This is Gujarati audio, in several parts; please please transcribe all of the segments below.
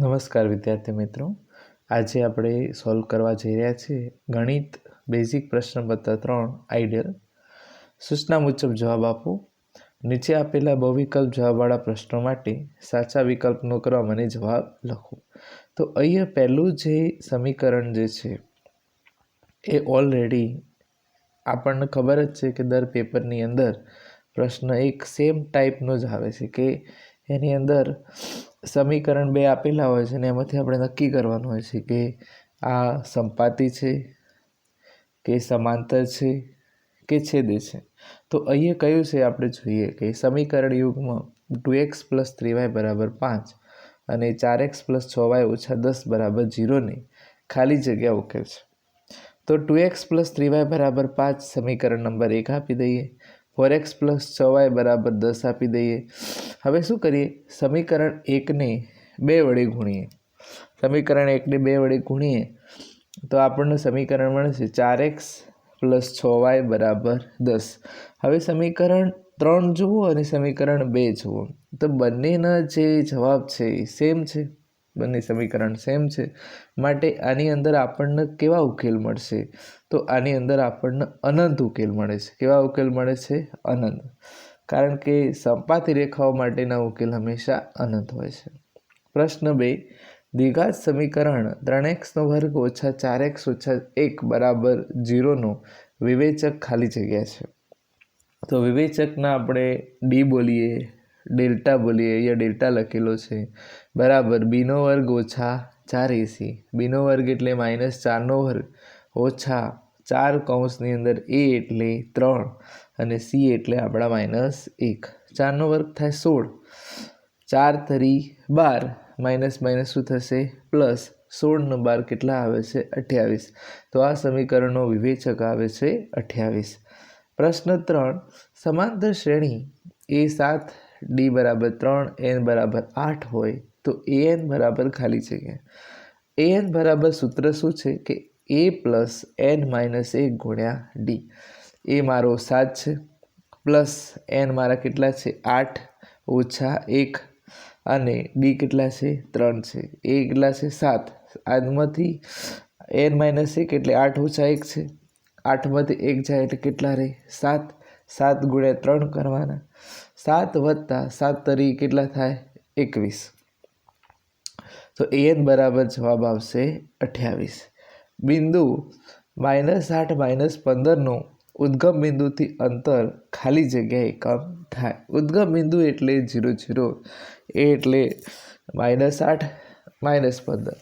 નમસ્કાર વિદ્યાર્થી મિત્રો. આજે આપણે સોલ્વ કરવા જઈ રહ્યા છીએ ગણિત બેઝિક પ્રશ્નપત્ર ત્રણ આઈડિયલ સૂચના મુજબ જવાબ આપો. નીચે આપેલા બહુવિકલ્પ જવાબવાળા પ્રશ્નો માટે સાચા વિકલ્પનો ક્રમ અને જવાબ લખો. તો અહીંયા પહેલું જે સમીકરણ જે છે, એ ઓલરેડી આપણને ખબર જ છે કે દર પેપરની અંદર પ્રશ્ન એક સેમ ટાઈપનો જ આવે છે કે એની અંદર સમીકરણ બે આપેલા હોય છે ને એમાંથી આપણે નક્કી કરવાનું હોય છે કે આ સંપાતી છે, કે સમાંતર છે, કે છેદે છે. તો અહીંયા કયું છે આપણે જોઈએ કે સમીકરણ યુગમાં two x plus three y બરાબર પાંચ અને ચાર એક્સ પ્લસ છ વાય ઓછા દસ બરાબર ઝીરોની ખાલી જગ્યા ઉકેલ છે. તો two x plus three y બરાબર પાંચ સમીકરણ નંબર એક આપી દઈએ ફોર એક્સ પ્લસ છ વાય બરાબર દસ આપી દઈએ હવે શું કરીએ? સમીકરણ એકને બે વડે ગુણીએ. સમીકરણ એકને બે વડે ગુણીએ તો આપણને સમીકરણ મળશે ચાર એક્સ પ્લસ છ વાય બરાબર દસ. હવે સમીકરણ ત્રણ જુઓ અને સમીકરણ બે જુઓ. તો બંનેના જે જવાબ છે એ સેમ છે? બંને સમીકરણ સેમ છે. માટે આની અંદર આપણને કેવા ઉકેલ મળશે? તો આની અંદર આપણને અનંત ઉકેલ મળે છે. કેવા ઉકેલ મળે છે? અનંત. કારણ કે સંપાતી રેખાઓ માટેના ઉકેલ હંમેશા અનંત હોય છે. પ્રશ્ન બે, દ્વિઘાત સમીકરણ ત્રણ એક્સનો વર્ગ ઓછા ચાર એક્સ ઓછા એક બરાબર જીરોનો વિવેચક ખાલી જગ્યા છે. તો વિવેચકના આપણે ડી બોલીએ, ડેલ્ટા બોલીએ અહીંયા ડેલ્ટા લખેલો છે. બરાબર બીનો વર્ગ ઓછા ચાર એસી. બીનો વર્ગ એટલે માઇનસ ચારનો વર્ગ ઓછા ચાર કૌંસની અંદર એ એટલે ત્રણ અને સી એટલે આપણા માઇનસ એક. ચારનો વર્ગ થાય સોળ. ચાર તરી બાર. માઇનસ માઇનસ શું થશે? પ્લસ સોળનો બાર કેટલા આવે છે? અઠ્યાવીસ. તો આ સમીકરણનો વિવેચક આવે છે અઠ્યાવીસ. પ્રશ્ન ત્રણ. સમાંતર શ્રેણી એ સાત ડી બરાબર ત્રણ એન બરાબર આઠ હોય તો એ એન બરાબર ખાલી જગ્યા એ એન બરાબર સૂત્ર શું છે? કે એ પ્લસ એન માઇનસ એક ગુણ્યા ડી. એ મારો સાત છે. પ્લસ એન મારા કેટલા છે? આઠ ઓછા એક. અને ડી કેટલા છે? ત્રણ છે. એ કેટલા છે? સાત. આમાંથી એન માઇનસ એક એટલે આઠ ઓછા એક છે. આઠમાંથી એક જાય એટલે કેટલા રહે? સાત. સાત ગુણ્યા ત્રણ કરવાના. સાત વત્તા સાત તરી કેટલા થાય? એકવીસ. તો એન બરાબર જવાબ આવશે અઠ્યાવીસ. બિંદુ માઇનસ આઠ માઇનસ પંદરનું ઉદ્ગમ બિંદુથી અંતર ખાલી જગ્યા એકમ થાય. ઉદ્ગમ બિંદુ એટલે ઝીરો ઝીરો એ એટલે માઇનસ આઠ માઇનસ પંદર.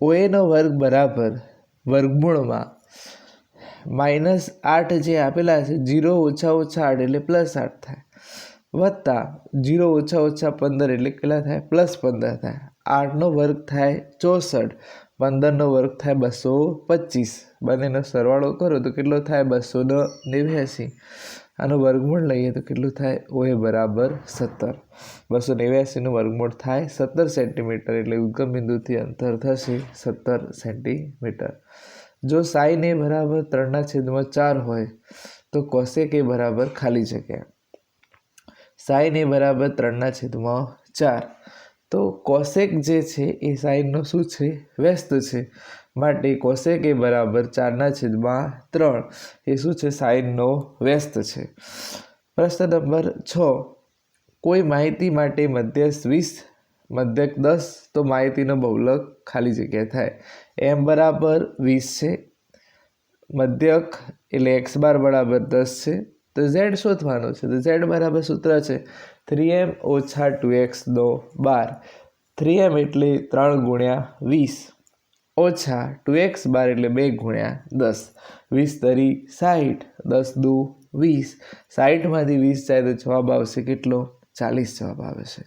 ઓએનો વર્ગ બરાબર વર્ગમૂળમાં માઇનસ આઠ જે આપેલા છે જીરો ઓછા ઓછા આઠ એટલે પ્લસ આઠ થાય. વત્તા જીરો ઓછા ઓછા પંદર એટલે કેટલા થાય? પ્લસ પંદર થાય. આઠનો વર્ગ થાય ચોસઠ. પંદરનો વર્ગ થાય બસો પચીસ. બંનેનો સરવાળો કરો તો કેટલો થાય? બસો નેવ્યાસી. આનું વર્ગમૂળ લઈએ તો કેટલું થાય? ઓએ બરાબર સત્તર. બસો નેવ્યાસીનું વર્ગમૂળ થાય સત્તર સેન્ટીમીટર એટલે ઉદ્ગમ બિંદુથી અંતર થશે સત્તર સેન્ટીમીટર. જો સાઈન એ બરાબર ત્રણના છેદમાં ચાર હોય તો કોસેક એ બરાબર ખાલી જગ્યા. સાઈન એ બરાબર ત્રણના છેદમાં ચાર. તો કોસેક જે છે એ સાઈનનો શું છે? વ્યસ્ત છે. માટે કોસેક એ બરાબર ચારના છેદમાં ત્રણ. એ શું છે? સાઈનનો વ્યસ્ત છે. પ્રશ્ન નંબર છ. કોઈ માહિતી માટે મધ્યસ્થ વીસ, મધ્યક દસ, તો માહિતીનો બહુલક ખાલી જગ્યા થાય. એમ બરાબર વીસ છે. મધ્યક એટલે એક્સ બાર બરાબર દસ છે. તો ઝેડ શોધવાનો છે. તો ઝેડ બરાબર સૂત્ર છે. થ્રી એમ ઓછા ટુ એક્સ દો બાર. થ્રી એમ એટલે ત્રણ ગુણ્યા વીસ. ઓછા ટુ એક્સ બાર એટલે બે ગુણ્યા દસ. વીસ તરી સાઠ દસ દુ વીસ. સાઠમાંથી વીસ જાય તો જવાબ આવશે કેટલો? ચાલીસ જવાબ આવે છે.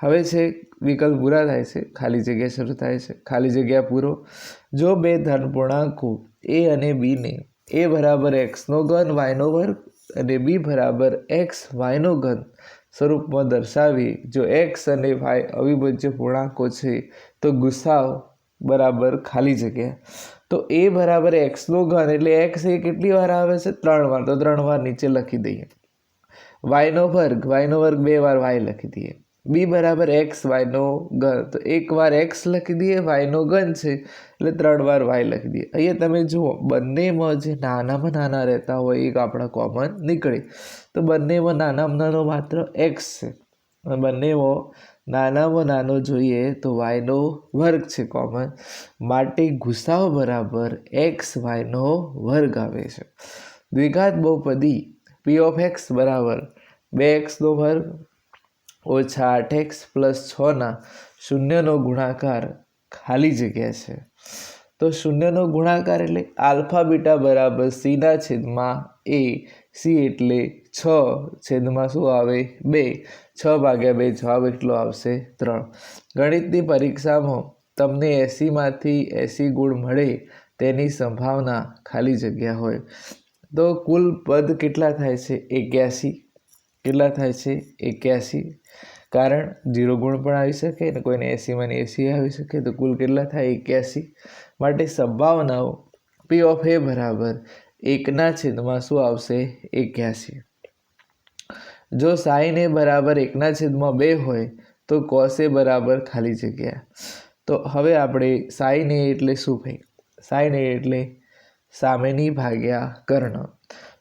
હવે છે, વિકલ્પ પૂરા થાય છે. ખાલી જગ્યા શરૂ થાય છે. ખાલી જગ્યા પૂરો. જો બે ધન પૂર્ણાંકો એ અને બીને એ બરાબર એક્સનો ઘન વાયનો વર્ગ અને બી બરાબર એક્સ વાયનો ઘન સ્વરૂપમાં દર્શાવી જો એક્સ અને વાય અવિભાજ્ય પૂર્ણાંકો છે, તો ગુસાવ બરાબર ખાલી જગ્યા. તો એ બરાબર એક્સનો ઘન એટલે એક્સ એ કેટલી વાર આવે છે? ત્રણ વાર. તો ત્રણ વાર નીચે લખી દઈએ. વાયનો વર્ગ. વાયનો વર્ગ બે વાર વાય લખી દઈએ. બી બરાબર એક્સ વાયનો ઘન તો એક વાર એક્સ લખી દઈએ વાયનો ઘન છે. એટલે ત્રણ વાર વાય લખી દઈએ. અહીંયા તમે જુઓ, બંનેમાં જે નાનામાં નાના રહેતા હોય, એક આપણા કોમન નીકળે. તો બંનેમાં નાનામાં નાનો માત્ર એક્સ છે. અને બંનેમાં નાનામાં નાનો જોઈએ તો વાયનો વર્ગ છે કોમન માટે ગુસાઓ બરાબર એક્સ વાયનો વર્ગ આવે છે. દ્વિઘાત બહુપદી પી ઓફ એક્સ બરાબર બે એક્સનો વર્ગ ઓછા આઠ એક્સ પ્લસ છના શૂન્યનો ગુણાકાર ખાલી જગ્યા છે. તો શૂન્યનો ગુણાકાર એટલે આલ્ફા બીટા બરાબર સીના છેદમાં એ. સી એટલે છ છેદમાં શું આવે? બે. છ ભાગ્યા બે જવાબ એટલો આવશે ત્રણ. ગણિતની પરીક્ષામાં તમને એંસીમાંથી એંસી ગુણ મળે તેની સંભાવના ખાલી જગ્યા હોય. તો કુલ પદ કેટલા થાય છે? એક્યાસી. કેટલા થાય છે? એક્યાસી. કારણ જીરો ગુણ પણ આવી શકે અને કોઈને એસીમાંની એંસી આવી શકે તો કુલ કેટલા થાય? એક્યાસી. માટે સંભાવનાઓ પી ઓફ એ બરાબર એકના છેદમાં શું આવશે? એક્યાસી. જો સાઈન એ બરાબર એકના છેદમાં બે હોય તો કોસ એ બરાબર ખાલી જગ્યા. તો હવે આપણે સાઈન એ એટલે શું ભાઈ સાઈન એ એટલે સામેની ભાગ્યા કર્ણ.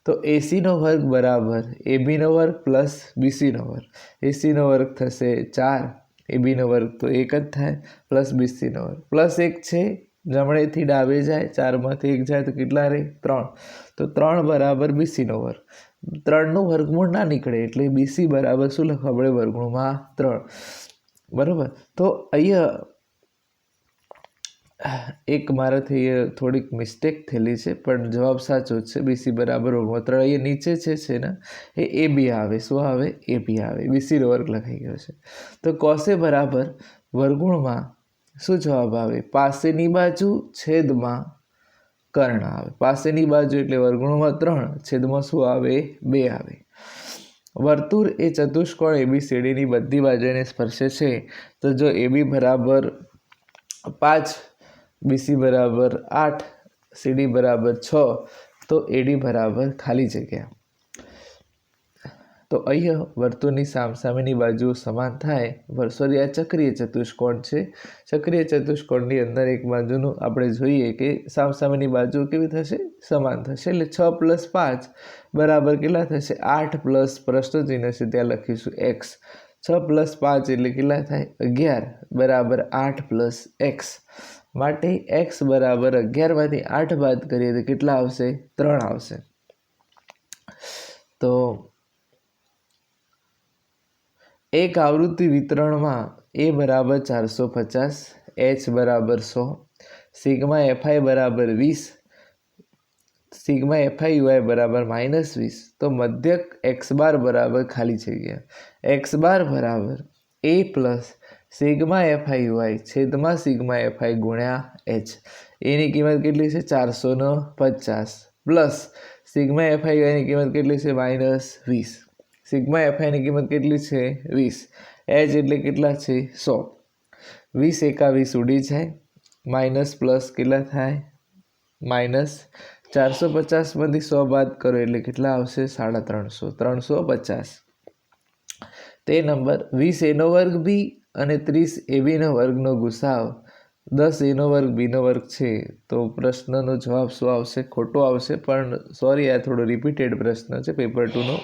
તો એસીનો વર્ગ બરાબર એબીનો વર્ગ પ્લસ બીસીનો વર્ગ. એસીનો વર્ગ થશે ચાર એબીનો વર્ગ તો એક જ થાય પ્લસ બીસીનો વર્ગ. પ્લસ એક છે, જમણેથી ડાબે જાય, ચારમાંથી એક જાય તો કેટલા રહે? ત્રણ. તો ત્રણ બરાબર બીસીનો વર્ગ. ત્રણનું વર્ગમૂળ ના નીકળે એટલે બીસી બરાબર શું લખવા પડે? વર્ગમૂળમાં ત્રણ. બરાબર? તો અહીંયા એક મારાથી થોડીક મિસ્ટેક થયેલી છે, પણ જવાબ સાચો જ છે. બીસી બરાબર ઓગણત્રણ ત્રણ અહીંયા નીચે છે છે ને એ એ બી આવે. શું આવે? એ બી આવે. બીસીનો વર્ગ લખાઈ ગયો છે. તો કોસે બરાબર વર્ગુણમાં શું જવાબ આવે? પાસેની બાજુ છેદમાં કર્ણ આવે. પાસેની બાજુ એટલે વર્ગુણમાં ત્રણ, છેદમાં શું આવે? બે આવે. વર્તુળ એ ચતુષ્કોણ એબીસીડીની બધી બાજુને સ્પર્શે છે. તો જો એબી બરાબર પાંચ બીસી બરાબર આઠ, સીડી બરાબર છ, તો એડી બરાબર ખાલી જગ્યા. તો અહીંયા વર્તુળની સામસામેની બાજુ સમાન થાય. વર્ષોરી આ ચક્રીય ચતુષ્કોણ છે. ચક્રીય ચતુષ્કોણની અંદર એક બાજુનું આપણે જોઈએ કે સામસામેની બાજુ કેવી થશે? સમાન થશે. એટલે છ પ્લસ પાંચ બરાબર કેટલા થશે? આઠ પ્લસ પ્રશ્નચિહ્ન છે. ત્યાં લખીશું એક્સ. છ પ્લસ પાંચ એટલે કેટલા થાય? અગિયાર. બરાબર આઠ પ્લસ એક્સ. માટે એક્સ બરાબર અગિયારમાંથી આઠ બાદ કરીએ તો કેટલા આવશે? ત્રણ આવશે. તો એક આવૃત્તિ વિતરણમાં એ બરાબર ચારસો પચાસ એચ બરાબર સો, સિગ્મા એફઆઈ બરાબર વીસ, સિગ્મા એફઆઈ યુઆઈ બરાબર માઇનસ વીસ. તો મધ્યક એક્સ બાર બરાબર ખાલી જગ્યા એક્સ બાર બરાબર a plus sigma fi y છેદમાં સિગ્મા એફઆઈ ગુણ્યા એચ. એની કિંમત કેટલી છે? ચારસોનો પચાસ. પ્લસ સિગ્મા એફઆઈ વાયની કિંમત કેટલી છે? માઇનસ વીસ. સિગ્મા એફઆઈની કિંમત કેટલી છે? વીસ. એચ એટલે કેટલા છે? સો. વીસ એકાવીસ ઉડી જાય. માઇનસ પ્લસ કેટલા થાય? માઇનસ ચારસો પચાસમાંથી સો બાદ કરો એટલે કેટલા આવશે? સાડા ત્રણસો. ત્રણસો પચાસ. તે નંબર વીસ એનો વર્ગ બી અને ત્રીસ એ બીનો વર્ગનો ગુસાવ, દસ એનો વર્ગ બીનો વર્ગ છે. તો પ્રશ્નનો જવાબ શું આવશે? ખોટો આવશે, પણ સોરી આ થોડો રિપીટેડ પ્રશ્ન છે. પેપર ટુનો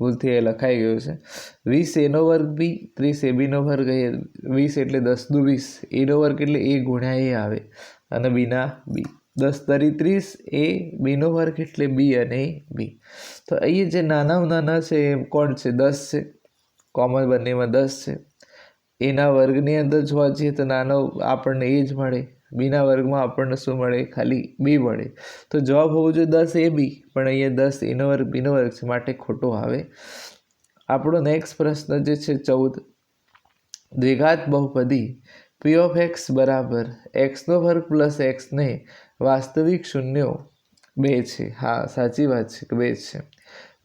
ભૂલથી એ લખાઈ ગયો છે. વીસ એનો વર્ગ બી, ત્રીસ એ બીનો વર્ગ એ, વીસ એટલે દસ દુ વીસ. એનો વર્ગ એટલે એ ગુણ્યા એ આવે. અને બીના બી. દસ તરી ત્રીસ, એ બીનો વર્ગ એટલે બી અને બી. તો અહીંયા જે નાના નાના છે, એ કોણ છે? દસ છે. કોમન બંનેમાં દસ છે. એના વર્ગની અંદર જોવા જઈએ તો નાનો આપણને એ જ મળે. બીના વર્ગમાં આપણને શું મળે? ખાલી બી મળે. તો જવાબ હોવો જોઈએ દસ એ બી. પણ અહીંયા દસ એનો વર્ગ, બીનો વર્ગ છે, માટે ખોટો આવે. આપણો નેક્સ્ટ પ્રશ્ન જે છે, ચૌદ. દ્વિઘાત બહુપદી પી ઓફ એક્સ બરાબર એક્સનો વર્ગ પ્લસ એક્સને વાસ્તવિક શૂન્યો બે છે. હા, સાચી વાત છે કે બે છે.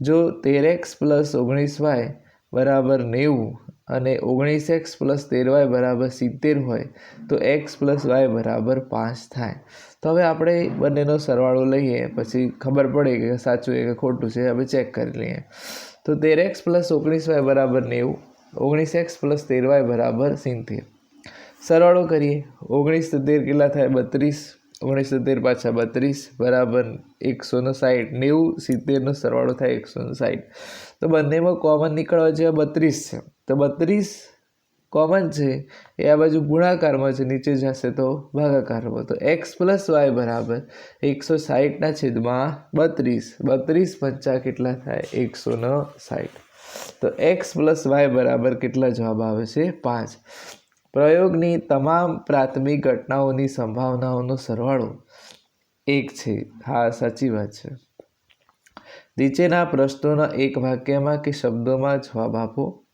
જો તેર એક્સ પ્લસ ઓગણીસ વાય બરાબર નેવું અને ઓગણીસ એક્સ પ્લસ તેર વાય બરાબર સિત્તેર હોય, તો એક્સ પ્લસ વાય બરાબર પાંચ થાય. તો હવે આપણે બંનેનો સરવાળો લઈએ, પછી ખબર પડે કે સાચું કે ખોટું છે, હવે ચેક કરી લઈએ. તો તેર એક્સ પ્લસ ઓગણીસ વાય બરાબર નેવું, ઓગણીસ એક્સ પ્લસ તેર વાય બરાબર સિત્તેર. સરવાળો કરીએ, ઓગણીસ તેર કેટલા થાય? બત્રીસ. ઓગણીસ તો પાછા બત્રીસ, બરાબર એકસો સાઠ નેવું સિત્તેરનો સરવાળો થાય એકસો સાઠ તો બંનેમાં કોમન નીકળવા જેવા બત્રીસ છે. તો બત્રીસ કોમન છે, એ આ બાજુ ગુણાકારમાં છે, નીચે જશે તો ભાગાકારમાં. તો એક્સ પ્લસ વાય બરાબર એકસો સાઠના છેદમાં બત્રીસ. બત્રીસ પંચા કેટલા થાય? એકસો ને સાઠ તો એક્સ પ્લસ વાય બરાબર કેટલા જવાબ આવે છે? પાંચ. પ્રયોગની તમામ પ્રાથમિક ઘટનાઓની સંભાવનાઓનો સરવાળો એક છે. હા, સાચી વાત છે. નીચેના પ્રશ્નોના એક વાક્યમાં કે શબ્દોમાં જવાબ આપો.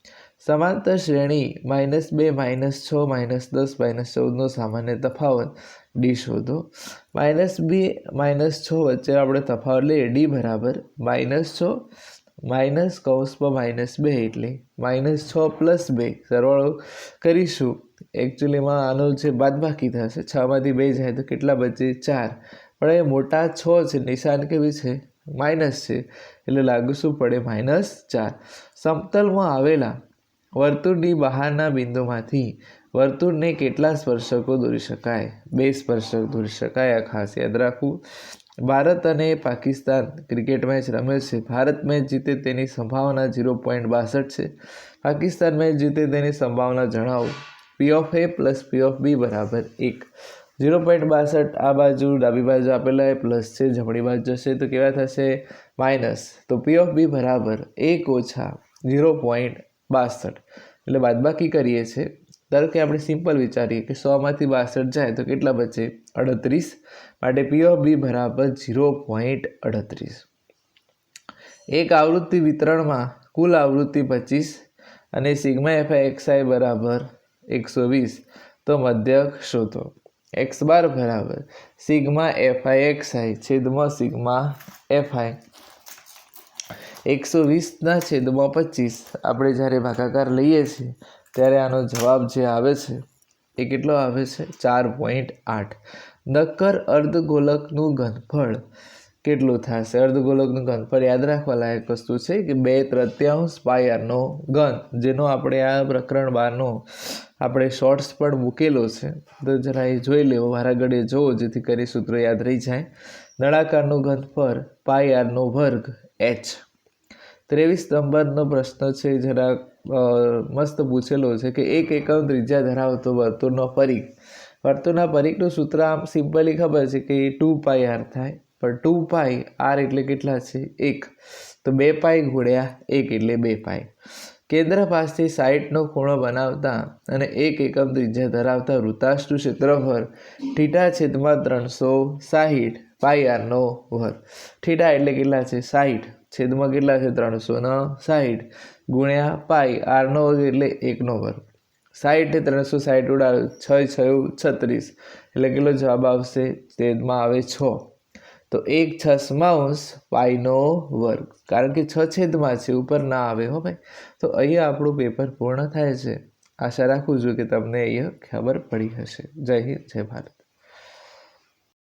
સમાંતર શ્રેણી માઇનસ બે, માઇનસ છ, માઇનસ દસ, માઇનસ ચૌદનો સામાન્ય તફાવત ડી શોધો. માઇનસ બે, માઇનસ છ વચ્ચે આપણે તફાવત લઈએ. ડી બરાબર માઇનસ છ, માઇનસ કૌંસમાં માઇનસ બે એટલે માઇનસ છ પ્લસ બે. સરવાળો કરીશું. એકચ્યુઅલીમાં આનો જે બાદબાકી થશે છમાંથી બે જાય તો કેટલા બચે? ચાર. પણ એ મોટા છ છે, નિશાન કેવી છે? માઇનસ છે. એટલે લાગુ શું પડે? માઇનસ ચાર. સમતલમાં આવેલા વર્તુળની બહારના બિંદુમાંથી વર્તુળને કેટલા સ્પર્શકો દોરી શકાય? બે સ્પર્શક દોરી શકાય, આ ખાસ યાદ રાખવું. ભારત અને પાકિસ્તાન ક્રિકેટ મેચ રમે છે. ભારત મેચ જીતે તેની સંભાવના ઝીરો પોઈન્ટ બાસઠ છે. પાકિસ્તાન મેચ જીતે તેની સંભાવના જણાવો. P of A plus P of B બરાબર એક. ઝીરો પોઈન્ટ બાસઠ આ બાજુ ડાબી બાજુ આપેલા એ પ્લસ છે, જમણી બાજુ જશે તો કેવા થશે? માઇનસ તો પી ઓફ બી બરાબર એક ઓછા ઝીરો પોઈન્ટ બાસઠ. એટલે બાદબાકી કરીએ છીએ. ધારો કે આપણે સિમ્પલ વિચારીએ કે સોમાંથી બાસઠ જાય તો કેટલા બચે? અડત્રીસ. માટે પી ઓફ બી બરાબર ઝીરો પોઈન્ટ અડત્રીસ. એક આવૃત્તિ વિતરણમાં કુલ આવૃત્તિ પચીસ અને સિગ્મા એફઆઈ એક્સઆઈ બરાબર એકસો વીસ. તો મધ્યક શોધો. એક્સ બાર બરાબર. Sigma fi x i. છેદમાં સિગ્મા એફઆઈ એકસો વીસના છેદમાં પચીસ. આપણે જ્યારે ભાગાકાર લઈએ છીએ, ત્યારે આનો જવાબ જે આવે છે, એ કેટલો આવે છે? ચાર પોઈન્ટ આઠ. નક્કર અર્ધગોલકનું ઘનફળ કેટલું થશે? અર્ધગોલકનું પર યાદ રાખવા લાયક વસ્તુ છે કે બે તૃતીયાંશ પાયરનો ઘન જેનો આપણે આ પ્રકરણ બારનો આપણે શોર્ટ્સ પણ મૂકેલો છે. તો જરા એ જોઈ લેવો ગળે જોવો, જેથી કરી સૂત્રો યાદ રહી જાય. નળાકારનું ઘન પાય આરનો વર્ગ એચ ત્રેવીસ નંબરનો પ્રશ્ન છે, જરા મસ્ત પૂછેલો છે કે એક એકમ ત્રિજ્યા ધરાવતો વર્તુળનો પરિઘ. વર્તુળના પરિઘનું સૂત્ર આમ સિમ્પલી ખબર છે કે ટુ પાય આર થાય. પણ ટુ પાઈ આર એટલે કેટલા છે? એક. તો બે પાઈ ગુણ્યા એક એટલે બે પાઈ. કેન્દ્ર પાસથી સાઈઠનો ખૂણો બનાવતા અને એક એકમ ત્રિજ્યા ધરાવતા વૃતાષ્ટનું ક્ષેત્રફળ ઠીટા છેદમાં ત્રણસો સાહીઠ પાઈ આરનો વર્ગ. ઠીટા એટલે કેટલા છે? સાહીઠ. છેદમાં કેટલા છે? ત્રણસો ને સાહીઠ. ગુણ્યા પાઈ આરનો વર્ગ એટલે એકનો વર્ગ. સાહીઠ ત્રણસો સાહીઠ ઉડાડો છ છયું છત્રીસ. એટલે કેટલો જવાબ આવશે? તેમાં આવે છ. તો એક છસમાંશ પાઈનો વર્ગ. કારણ કે છ છેદમાં છે, ઉપર ના આવે હો ભાઈ. તો અહીંયા આપણું પેપર પૂર્ણ થાય છે. આશા રાખું છું કે તમને અહીંયા ખબર પડી હશે. જય હિન્દ, જય ભારત.